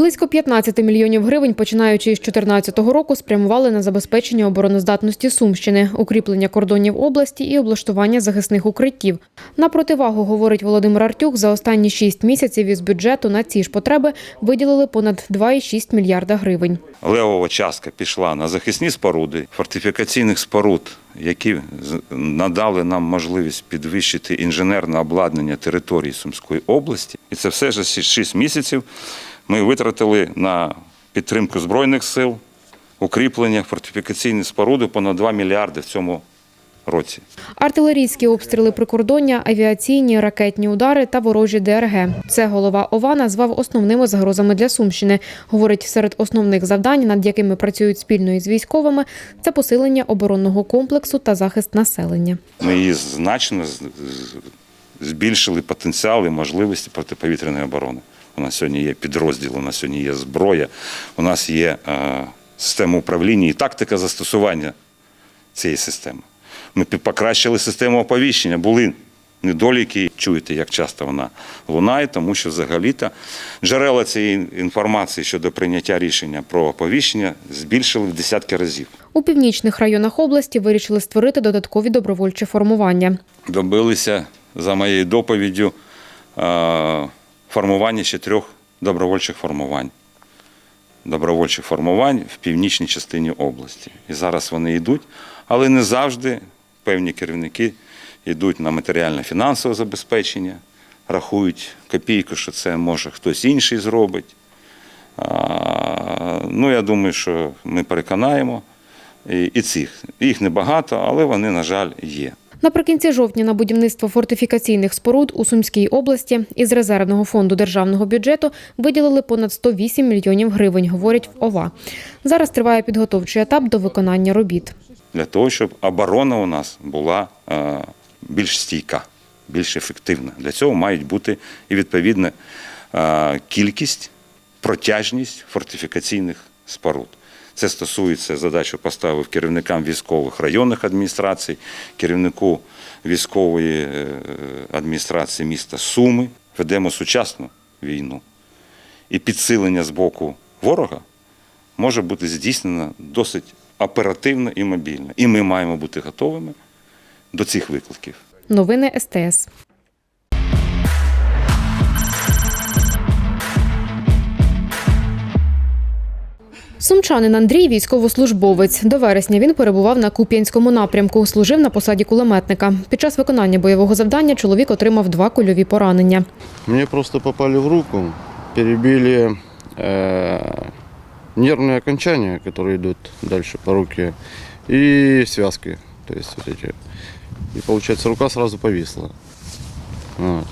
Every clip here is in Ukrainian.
Близько 15 мільйонів гривень, починаючи із 2014 року, спрямували на забезпечення обороноздатності Сумщини, укріплення кордонів області і облаштування захисних укриттів. На противагу, говорить Володимир Артюк, за останні 6 місяців із бюджету на ці ж потреби виділили понад 2,6 мільярда гривень. Левова частка пішла на захисні споруди, фортифікаційних споруд, які з- надали нам можливість підвищити інженерне обладнання території Сумської області. І це все за 6 місяців ми витратили на підтримку Збройних сил, укріплення фортифікаційних споруди понад 2 мільярди в цьому році. Артилерійські обстріли прикордоння, авіаційні, ракетні удари та ворожі ДРГ. Це голова ОВА назвав основними загрозами для Сумщини. Говорить, серед основних завдань, над якими працюють спільно із військовими, це посилення оборонного комплексу та захист населення. Ми її значно збільшили потенціал і можливості протиповітряної оборони. У нас сьогодні є підрозділ, у нас сьогодні є зброя, у нас є е, система управління і тактика застосування цієї системи. Ми покращили систему оповіщення, були недоліки. Чуєте, як часто вона лунає, тому що взагалі-то джерела цієї інформації щодо прийняття рішення про оповіщення збільшили в десятки разів. У північних районах області вирішили створити додаткові добровольчі формування. добилися за моєю доповіддю е, формування ще трьох добровольчих формувань. Добровольчих формувань в північній частині області. І зараз вони йдуть, але не завжди певні керівники йдуть на матеріально-фінансове забезпечення, рахують копійку, що це може хтось інший зробить. Ну, я думаю, що ми переконаємо і цих. Їх небагато, але вони, на жаль, є. Наприкінці жовтня на будівництво фортифікаційних споруд у Сумській області із резервного фонду державного бюджету виділили понад 108 мільйонів гривень, говорять в ОВА. Зараз триває підготовчий етап до виконання робіт. для того, щоб оборона у нас була е, більш стійка, більш ефективна. Для цього мають бути і відповідна е, кількість, протяжність фортифікаційних споруд. Це стосується задачу поставив керівникам військових районних адміністрацій, керівнику військової е, адміністрації міста Суми. Ведемо сучасну війну. І підсилення з боку ворога може бути здійснена досить оперативно і мобільно. І ми маємо бути готовими до цих викликів. Новини СТС. Сумчанин Андрій військовослужбовець. До вересня він перебував на Куп'янському напрямку, служив на посаді кулеметника. Під час виконання бойового завдання чоловік отримав два кульові поранення. Мне просто попали в руку, перебили э, нервные окончания, которые идут дальше по руке, и связки. То есть вот эти. И получается рука сразу повисла. Вот.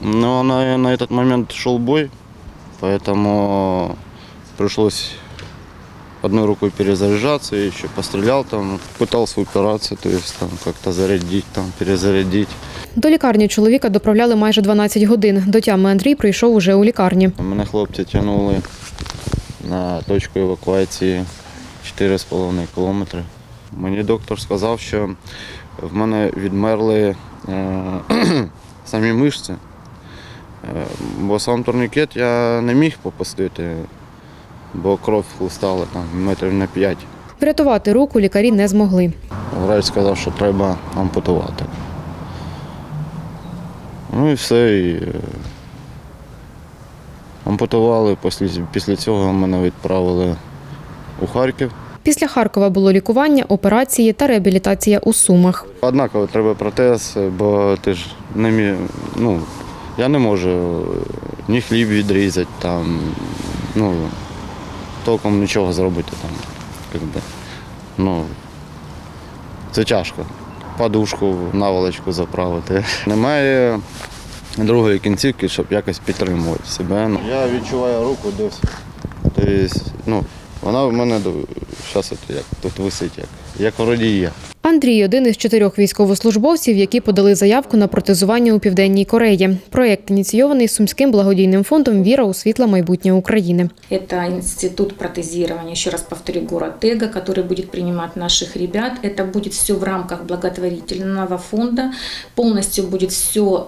Но на, на этот момент шел бой, поэтому пришлось одной рукой перезаряжаться, и еще пострелял там, пытался упираться, то есть там как-то зарядить, там, перезарядить. До лікарні чоловіка доправляли майже 12 годин. До тями Андрій прийшов уже у лікарні. Мене хлопці тягнули на точку евакуації 4,5 кілометри. Мені доктор сказав, що в мене відмерли е, самі мишці, Е, бо сам турнікет я не міг попустити, бо кров хлистала там метрів на 5. Врятувати руку лікарі не змогли. Врач сказав, що треба ампутувати. Ну і все. І, е, ампутували, після, після цього мене відправили у Харків. Після Харкова було лікування, операції та реабілітація у Сумах. Однаково треба протез, бо ти ж не мі... ну, я не можу ні хліб відрізати, там, ну, толком нічого зробити там. Якби. Ну, це тяжко. Подушку, наволочку заправити. Немає другої кінцівки, щоб якось підтримувати себе. Ну, Я відчуваю руку десь. Тобто, ну, Вона в мене зараз як тут висить, як, як вроді є. Андрій один із чотирьох військовослужбовців, які подали заявку на протезування у південній Кореї. Проєкт ініційований сумським благодійним фондом Віра у світле майбутнє України. Это институт протезирования, еще раз повторю, город Тега, который будет принимать наших ребят. Это будет все в рамках благотворительного фонда. Полностью будет все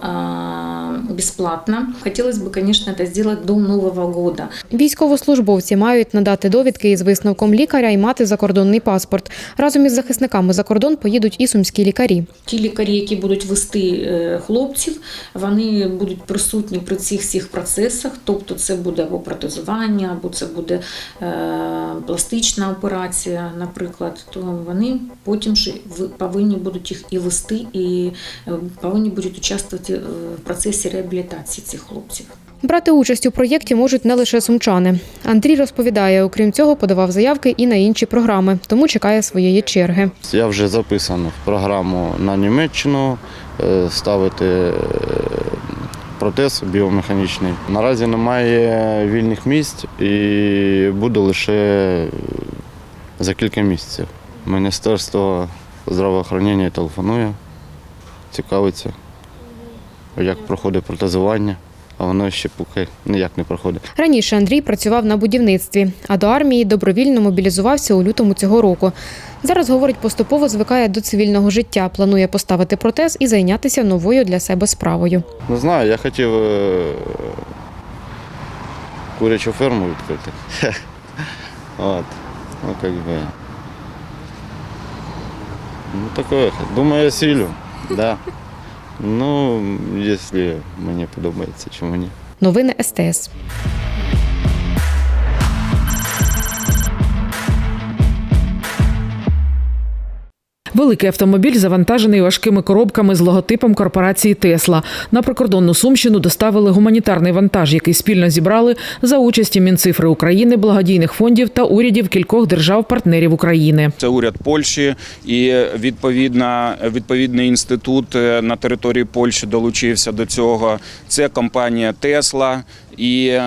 бесплатно. Хотелось бы, конечно, это сделать до Нового года. Військовослужбовці мають надати довідки із висновком лікаря і мати закордонний паспорт. Разом із захисниками за кордон поїдуть і сумські лікарі. Ті лікарі, які будуть вести е, хлопців, вони будуть присутні при цих всіх процесах. Тобто, це буде або протезування, або це буде е, пластична операція, наприклад. То вони потім ж повинні будуть їх і вести, і е, повинні будуть участвувати в процесі реабілітації цих хлопців. Брати участь у проєкті можуть не лише сумчани. Андрій розповідає, окрім цього, подавав заявки і на інші програми, тому чекає своєї черги. Я вже записано в програму на Німеччину е, ставити е, протез біомеханічний. Наразі немає вільних місць і буде лише за кілька місяців. Міністерство здравоохранення телефонує, цікавиться, як проходить протезування, а воно ще поки ніяк не проходить. Раніше Андрій працював на будівництві, а до армії добровільно мобілізувався у лютому цього року. Зараз говорить, поступово звикає до цивільного життя, планує поставити протез і зайнятися новою для себе справою. Не знаю, я хотів е, курячу ферму відкрити. От. Ну, как бы. Ну, такое. Думаю, я силю. Да. Ну, якщо мені подобається, чому ні. Новини СТС. Великий автомобіль завантажений важкими коробками з логотипом корпорації Тесла. На прикордонну сумщину доставили гуманітарний вантаж, який спільно зібрали за участі Мінцифри України, благодійних фондів та урядів кількох держав-партнерів України. Це уряд Польщі і відповідна відповідний інститут е, на території Польщі долучився до цього. Це компанія Тесла і е,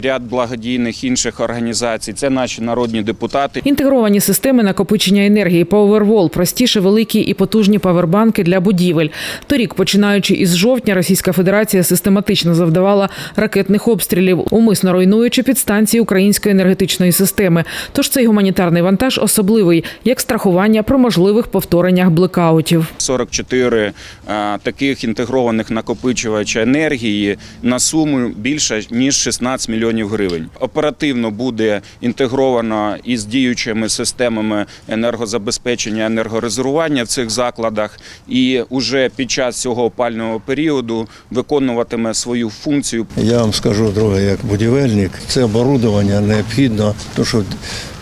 ряд благодійних інших організацій. Це наші народні депутати. Інтегровані системи накопичення енергії Powerwall, простіше великі і потужні павербанки для будівель. Торік, починаючи із жовтня, Російська Федерація систематично завдавала ракетних обстрілів, умисно руйнуючи підстанції української енергетичної системи. Тож цей гуманітарний вантаж особливий як страхування про можливих повтореннях блекаутів. 44 е, таких інтегрованих накопичувача енергії на суму більше ніж 16 мільйонів гривень. Оперативно буде інтегровано із діючими системами енергозабезпечення енергорезервування в цих закладах, і уже під час цього опального періоду виконуватиме свою функцію Я вам скажу друге, як будівельник, це оборудовання необхідно, тому що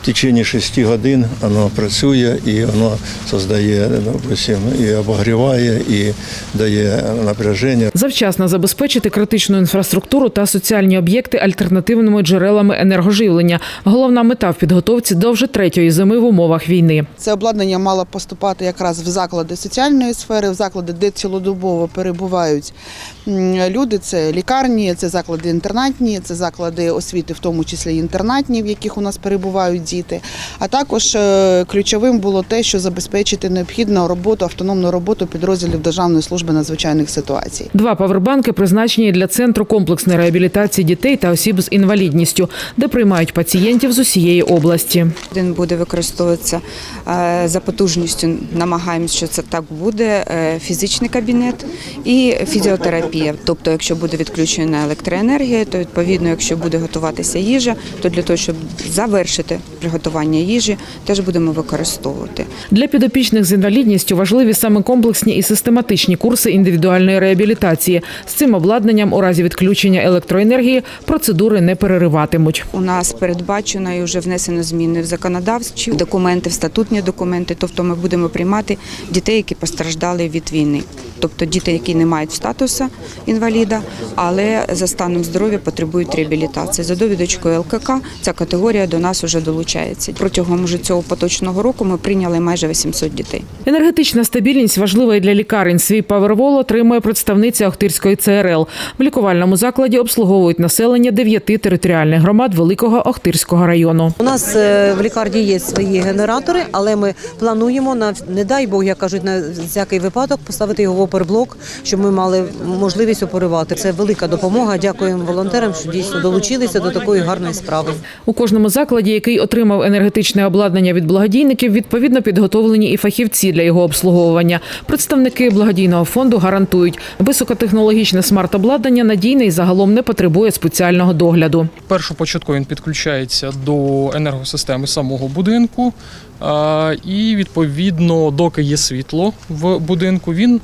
в течение 6 годин воно працює і воно создає, допустим, і обогріває, і дає напряження. Завчасно забезпечити критичну інфраструктуру та соціальні об'єкти альтернативними джерелами енергоживлення. Головна мета в підготовці до вже третьої зими в умовах війни. Це обладнання мало поступати якраз в заклади соціальної сфери, в заклади, де цілодобово перебувають люди. Це лікарні, це заклади інтернатні, це заклади освіти, в тому числі інтернатні, в яких у нас перебувають діти. А також е, ключовим було те, що забезпечити необхідну роботу, автономну роботу підрозділів Державної служби надзвичайних ситуацій. Два павербанки призначені для центру комплексної реабілітації дітей та осіб з інвалідністю, де приймають пацієнтів з усієї області. Він буде використовуватися е, за потужністю. Намагаємося, що це так буде. е, Фізичний кабінет і фізіотерапія. Тобто, якщо буде відключена електроенергія, то відповідно, якщо буде готуватися їжа, то для того, щоб завершити приготування їжі, теж будемо використовувати. Для підопічних з інвалідністю важливі саме комплексні і систематичні курси індивідуальної реабілітації. З цим обладнанням у разі відключення електроенергії процедури не перериватимуть. У нас передбачено і вже внесено зміни в законодавчі документи, в статутні документи. Тобто, ми будемо приймати дітей, які постраждали від війни. Тобто діти, які не мають статусу інваліда, але за станом здоров'я потребують реабілітації. За довідочкою ЛКК ця категорія до нас вже долучається. Протягом уже цього поточного року ми прийняли майже 800 дітей. Енергетична стабільність важлива і для лікарень. Свій павервол отримує представниця Охтирської ЦРЛ. В лікувальному закладі обслуговують населення дев'яти територіальних громад Великого Охтирського району. У нас е, в лікарні є свої генератори, але ми плануємо на не дай Бог, як кажуть, на всякий випадок поставити його в оперблок, щоб ми мали можливість оперувати. Це велика допомога. Дякуємо волонтерам, що дійсно долучилися до такої гарної справи. У кожному закладі, який отримав енергетичне обладнання від благодійників, відповідно підготовлені і фахівці для його обслуговування. Представники благодійного фонду гарантують, високотехнологічне смарт-обладнання надійне і загалом не потребує спеціального догляду. Першопочатково він підключається до енергосистеми самого будинку. І відповідно, доки є світло в будинку, він е,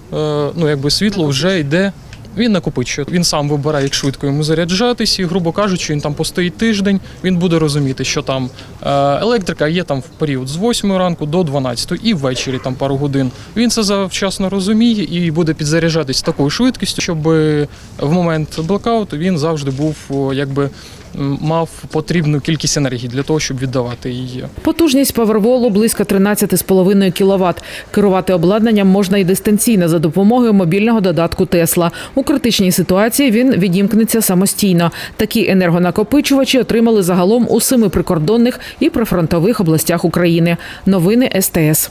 ну якби світло вже йде. Він накопичує. Він сам вибирає, як швидко йому заряджатись, і, грубо кажучи, він там постоїть тиждень. Він буде розуміти, що там е, електрика є там в період з 8 ранку до 12 і ввечері там пару годин. Він це завчасно розуміє і буде підзаряджатись такою швидкістю, щоб в момент блекауту він завжди був якби мав потрібну кількість енергії для того, щоб віддавати її. Потужність паверволу близько 13,5 кВт. Керувати обладнанням можна і дистанційно за допомогою мобільного додатку Тесла. У критичній ситуації він відімкнеться самостійно. Такі енергонакопичувачі отримали загалом у семи прикордонних і прифронтових областях України. Новини СТС.